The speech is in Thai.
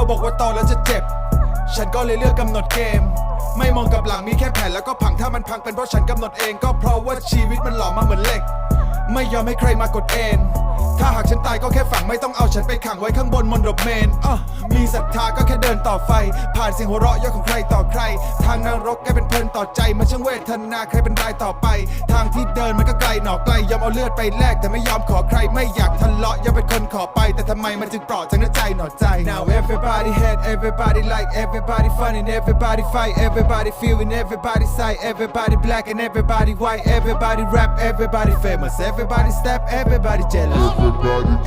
เขาบอกว่าโตแล้วจะเจ็บ ฉันก็เลยเลือกกำหนดเกม ไม่มองกับหลังมีแค่แผ่นแล้วก็พังถ้ามันพังเป็นเพราะฉันกำหนดเอง ก็เพราะว่าชีวิตมันหล่อมาเหมือนเหล็ก ไม่ยอมให้ใครมากดเอนถ้าหากฉันตายก็แค่ฝังไม่ต้องเอาฉันไปขังไว้ข้างบนมนดบเมนอะมีศรัทธาก็แค่เดินต่อไฟ ผ่านเสียงหัวเราะยอของใครต่อใคร ทางนรกแกเป็นเพลินต่อใจมันช่างเวทนาใครเป็นรายต่อไป ทางที่เดินมันก็ หนอไกลยอมเอาเลือดไปแลกแต่ไม่ยอมขอใครไม่อยากทะเลาะยังเป็นคนขอไป แต่ทำไมมันจึงเปราะจากน้ำใจหนอใจ Now everybody hate everybody like everybody fun and everybody fight everybody feeling everybody sight everybody black and everybody white everybody rap everybody famous everybody step everybody jealous Everybody